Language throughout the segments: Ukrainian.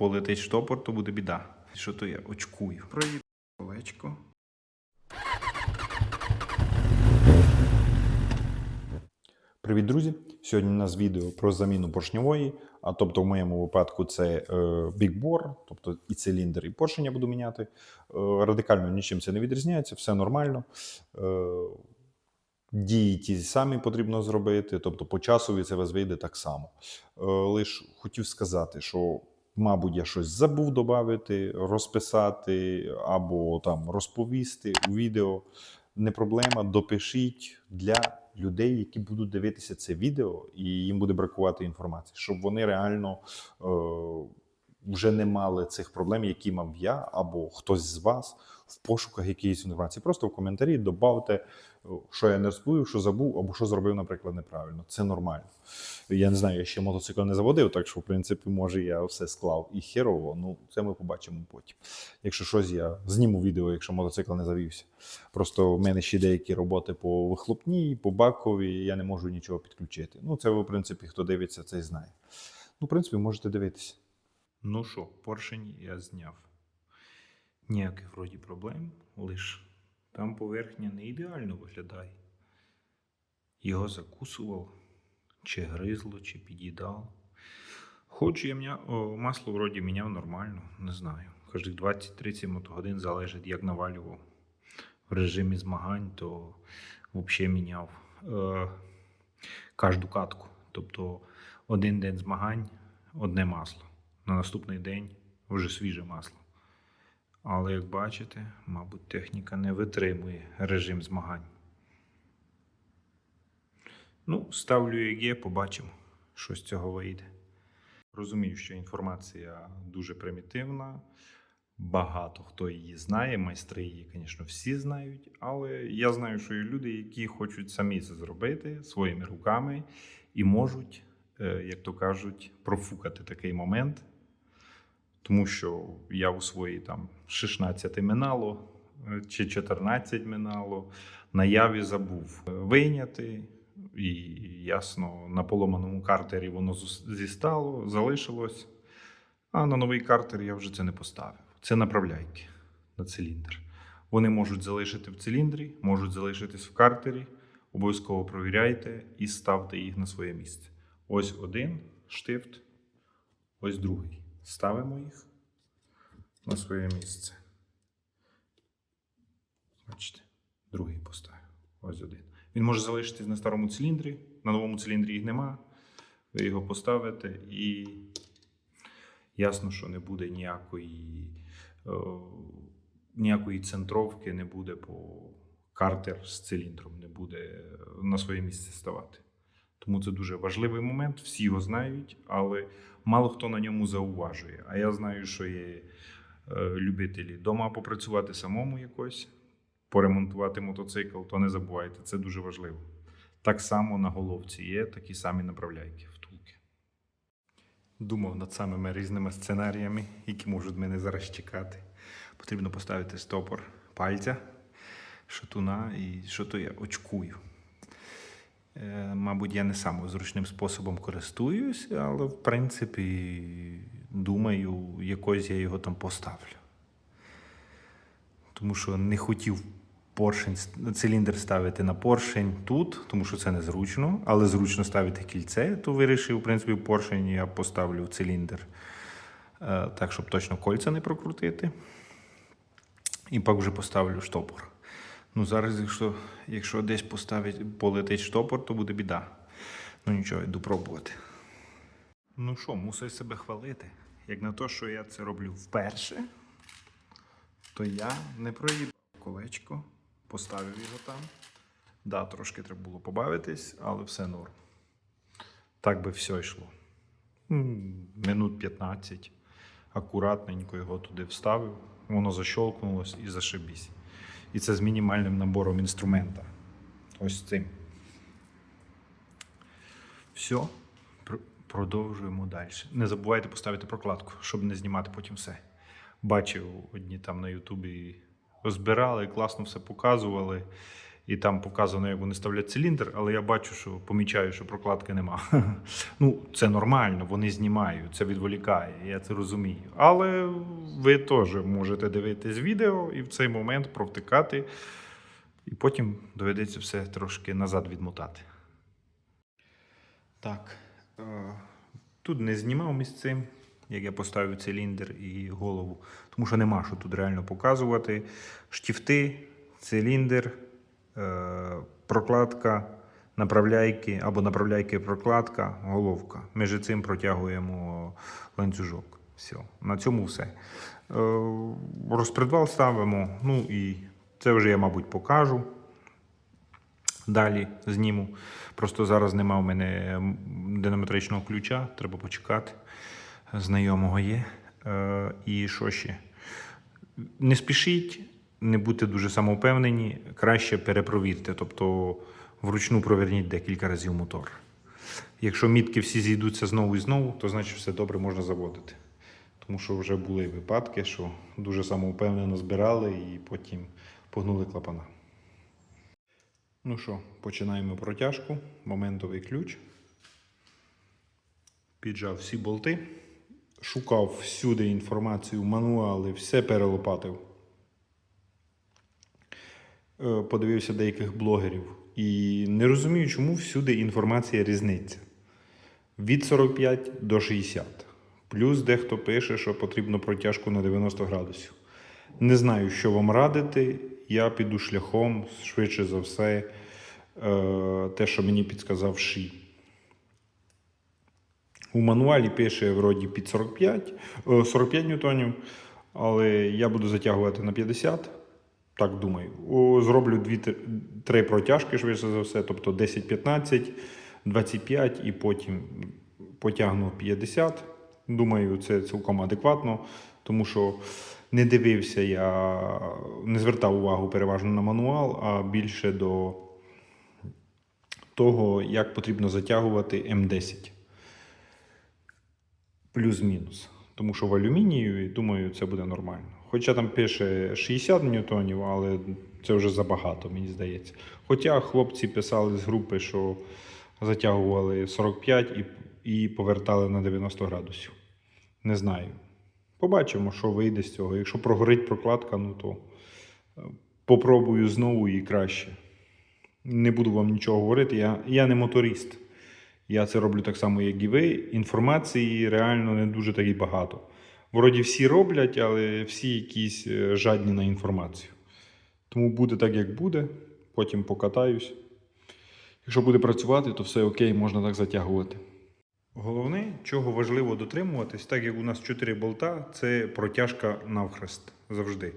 полетить штопор, то буде біда. Що то я очкую? Проїду колечко. Привіт, друзі! Сьогодні у нас відео про заміну поршньової. А тобто, в моєму випадку це е, Big тобто і циліндр, і поршень я буду міняти. Е, радикально нічим це не відрізняється, все нормально. Е, дії ті самі потрібно зробити, тобто по часові це вас вийде так само. Е, лиш хотів сказати, що. Мабуть, я щось забув додати, розписати або там розповісти у відео. Не проблема, допишіть для людей, які будуть дивитися це відео, і їм буде бракувати інформації, щоб вони реально е, вже не мали цих проблем, які мав я або хтось з вас в пошуках якоїсь інформації. Просто в коментарі додавте, що я не розповів, що забув, або що зробив, наприклад, неправильно. Це нормально. Я не знаю, я ще мотоцикл не заводив, так що, в принципі, може, я все склав і херово. Ну, це ми побачимо потім. Якщо щось, я зніму відео, якщо мотоцикл не завівся. Просто в мене ще деякі роботи по вихлопній, по баковій, я не можу нічого підключити. Ну, це, в принципі, хто дивиться, це знає. Ну, в принципі, можете дивитися. Ну що, поршень я зняв. Ніяких вроді проблем, лиш там поверхня не ідеально виглядає. Його закусував, чи гризло, чи під'їдало. Хоч я мня... О, масло вроді міняв нормально, не знаю. Кожних 20-30 мотогодин залежить, як навалював. В режимі змагань, то взагалі міняв е, кожну катку. Тобто один день змагань, одне масло. На наступний день вже свіже масло. Але як бачите, мабуть, техніка не витримує режим змагань. Ну, ставлю як побачимо, що з цього вийде. Розумію, що інформація дуже примітивна. Багато хто її знає, майстри її, звісно, всі знають. Але я знаю, що є люди, які хочуть самі це зробити своїми руками і можуть, е, як то кажуть, профукати такий момент. Тому що я у свої там 16 минало е, чи 14 минало, наяві забув е, вийняти. І ясно, на поломаному картері воно зістало, залишилось. А на новий картер я вже це не поставив. Це направляйки на циліндр. Вони можуть залишити в циліндрі, можуть залишитись в картері. Обов'язково провіряйте і ставте їх на своє місце. Ось один штифт, ось другий. Ставимо їх на своє місце. Бачите, другий поставив. Ось один. Він може залишитись на старому циліндрі, на новому циліндрі їх нема. Ви його поставите і ясно, що не буде ніякої, е, ніякої центровки, не буде по картер з циліндром, не буде на своє місце ставати. Тому це дуже важливий момент, всі його знають, але мало хто на ньому зауважує. А я знаю, що є е, любителі вдома попрацювати самому якось, поремонтувати мотоцикл, то не забувайте, це дуже важливо. Так само на головці є такі самі направляйки, втулки. Думав над самими різними сценаріями, які можуть мене зараз чекати. Потрібно поставити стопор пальця, шатуна і що то я очкую. Е, Мабуть, я не самим зручним способом користуюсь, але в принципі думаю, якось я його там поставлю. Тому що не хотів поршень, циліндр ставити на поршень тут, тому що це незручно, але зручно ставити кільце, то вирішив, в принципі, поршень я поставлю в циліндр е, так, щоб точно кольця не прокрутити. І пак вже поставлю штопор. Ну, зараз, якщо, якщо десь поставить, полетить штопор, то буде біда. Ну нічого, йду пробувати. Ну що, мусив себе хвалити. Як на те, що я це роблю вперше, то я не проїбав колечко, поставив його там. Да, трошки треба було побавитись, але все норм. Так би все йшло. Минут 15. Акуратненько його туди вставив, воно защолкнулось і зашибісь. І це з мінімальним набором інструмента. Ось цим. Все. Продовжуємо далі. Не забувайте поставити прокладку, щоб не знімати потім все. Бачив одні там на Ютубі розбирали, класно все показували. І там показано, як вони ставлять циліндр, але я бачу, що помічаю, що прокладки нема. Ну, це нормально, вони знімають, це відволікає, я це розумію. Але ви теж можете дивитись відео і в цей момент провтикати, і потім доведеться все трошки назад відмотати. Так. е, Тут не знімав місцем, як я поставив циліндр і голову, тому що нема що тут реально показувати. Штіфти, циліндр, прокладка, направляйки або направляйки прокладка, головка. Між цим протягуємо ланцюжок. Все. На цьому все. Е, розпредвал ставимо. Ну і це вже я, мабуть, покажу. Далі зніму. Просто зараз нема в мене динаметричного ключа, треба почекати. Знайомого є. Е, і що ще? Не спішіть, не будьте дуже самовпевнені, краще перепровірте, тобто вручну проверніть декілька разів мотор. Якщо мітки всі зійдуться знову і знову, то значить все добре можна заводити. Тому що вже були випадки, що дуже самовпевнено збирали і потім погнули клапана. Ну що, починаємо протяжку. Моментовий ключ. Піджав всі болти. Шукав всюди інформацію, мануали, все перелопатив. Е, Подивився деяких блогерів. І не розумію, чому всюди інформація різниця. Від 45 до 60. Плюс дехто пише, що потрібно протяжку на 90 градусів. Не знаю, що вам радити. Я піду шляхом, швидше за все, е, те, що мені підказав Ші. У мануалі пише вроді під 45, е, 45 ньютонів, але я буду затягувати на 50. Так думаю. Зроблю 2-3 протяжки, швидше за все, тобто 10-15, 25 і потім потягну 50. Думаю, це цілком адекватно, тому що не дивився я, не звертав увагу переважно на мануал, а більше до того, як потрібно затягувати М10 плюс-мінус. Тому що в алюмінію, думаю, це буде нормально. Хоча там пише 60 ньютонів, але це вже забагато, мені здається. Хоча хлопці писали з групи, що затягували 45 і, і повертали на 90 градусів. Не знаю. Побачимо, що вийде з цього. Якщо прогорить прокладка, ну то е, попробую знову і краще. Не буду вам нічого говорити. Я, я не моторист. Я це роблю так само, як і ви. Інформації реально не дуже так і багато. Вроді всі роблять, але всі якісь е, жадні на інформацію. Тому буде так, як буде. Потім покатаюсь. Якщо буде працювати, то все окей, можна так затягувати. Головне, чого важливо дотримуватись, так як у нас 4 болта, це протяжка навхрест завжди.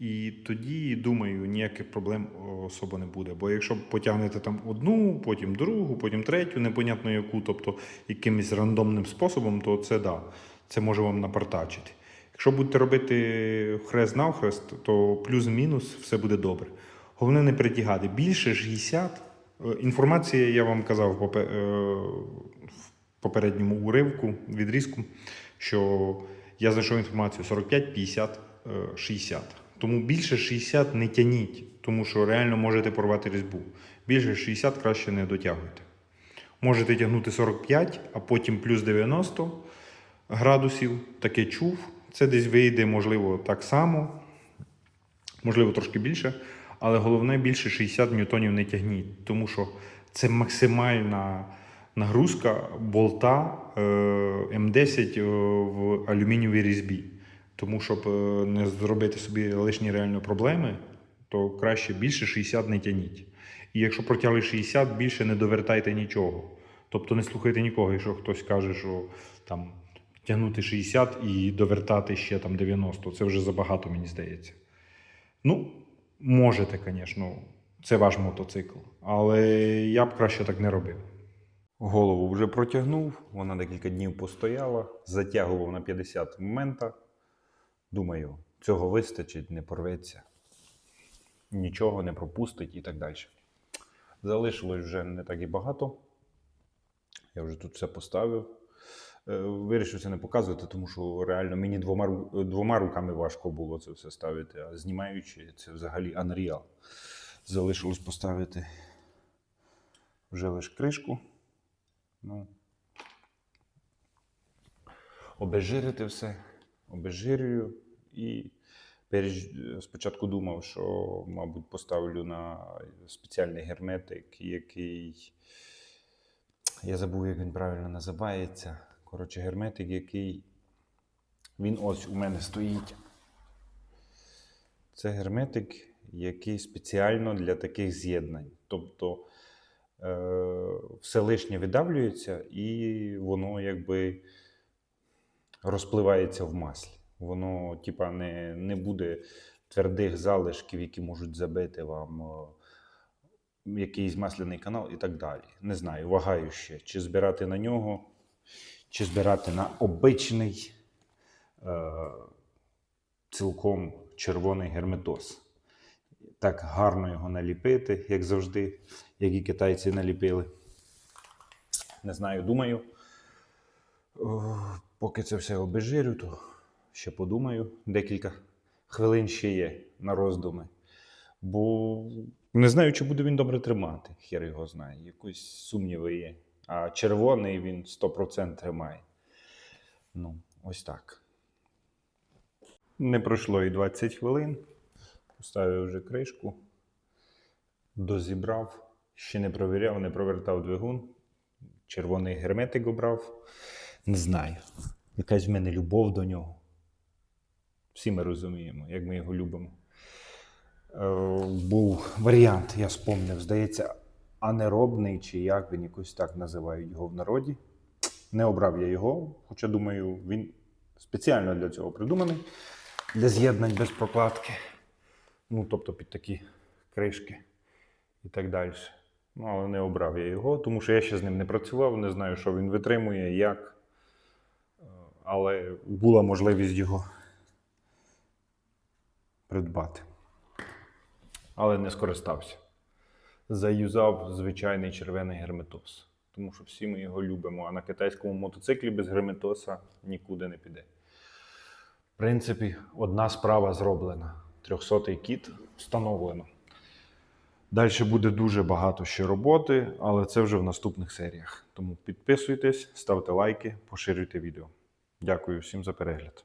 І тоді, думаю, ніяких проблем особо не буде. Бо якщо потягнете там одну, потім другу, потім третю, непонятно яку, тобто якимось рандомним способом, то це да, це може вам напартачити. Якщо будете робити хрест навхрест, то плюс-мінус все буде добре. Головне не притягати. Більше 60. е, Інформація, я вам казав е, в попередньому уривку, відрізку, що я знайшов інформацію 45, 50, е, 60. Тому більше 60 не тяніть, тому що реально можете порвати різьбу. Більше 60 краще не дотягуйте. Можете тягнути 45, а потім плюс 90 градусів. Таке чув. Це десь вийде, можливо, так само, можливо, трошки більше. Але головне більше 60 ньютонів не тягніть, тому що це максимальна нагрузка болта е, М10 е, в алюмінієвій різьбі. Тому, щоб е, не зробити собі лишні реально проблеми, то краще більше 60 не тяніть. І якщо протягли 60, більше не довертайте нічого. Тобто не слухайте нікого, якщо хтось каже, що там тягнути 60 і довертати ще там 90, це вже забагато, мені здається. Ну, можете, звісно, це ваш мотоцикл, але я б краще так не робив. Голову вже протягнув, вона декілька днів постояла, затягував на 50 момента. Думаю, цього вистачить, не порветься, нічого не пропустить і так далі. Залишилось вже не так і багато. Я вже тут все поставив. Е, Вирішив це не показувати, тому що реально мені двома, двома руками важко було це все ставити, а знімаючи це взагалі Unreal. Залишилось поставити вже лише кришку. Ну, обезжирити все, обезжирюю і спочатку думав, що, мабуть, поставлю на спеціальний герметик, який. Я забув, як він правильно називається. Коротше, герметик, який. Він ось у мене стоїть. Це герметик, який спеціально для таких з'єднань. Тобто е, все лишнє видавлюється і воно якби розпливається в маслі. Воно, типа, не, не буде твердих залишків, які можуть забити вам е, якийсь масляний канал і так далі. Не знаю, вагаю ще, чи збирати на нього, чи збирати на обичний е, цілком червоний герметоз. Так гарно його наліпити, як завжди, як і китайці наліпили. Не знаю, думаю. О, поки це все обезжирю, то ще подумаю. Декілька хвилин ще є на роздуми. Бо не знаю, чи буде він добре тримати. Хер його знає. Якось сумніви є. А червоний він 100% тримає. Ну, ось так. Не пройшло і 20 хвилин. Поставив вже кришку, дозібрав, ще не провіряв, не провертав двигун. Червоний герметик обрав. Не знаю. Якась в мене любов до нього. Всі ми розуміємо, як ми його любимо. Е, був варіант, я спомнив, здається, анеробний, чи як він якось так називають його в народі. Не обрав я його, хоча думаю, він спеціально для цього придуманий, для з'єднань без прокладки. Ну, тобто під такі кришки і так далі. Ну, але не обрав я його, тому що я ще з ним не працював, не знаю, що він витримує, як. Але була можливість його придбати. Але не скористався. Заюзав звичайний червоний герметоз. Тому що всі ми його любимо, а на китайському мотоциклі без герметоса нікуди не піде. В принципі, одна справа зроблена. 300-й кіт встановлено. Далі буде дуже багато ще роботи, але це вже в наступних серіях. Тому підписуйтесь, ставте лайки, поширюйте відео. Дякую всім за перегляд.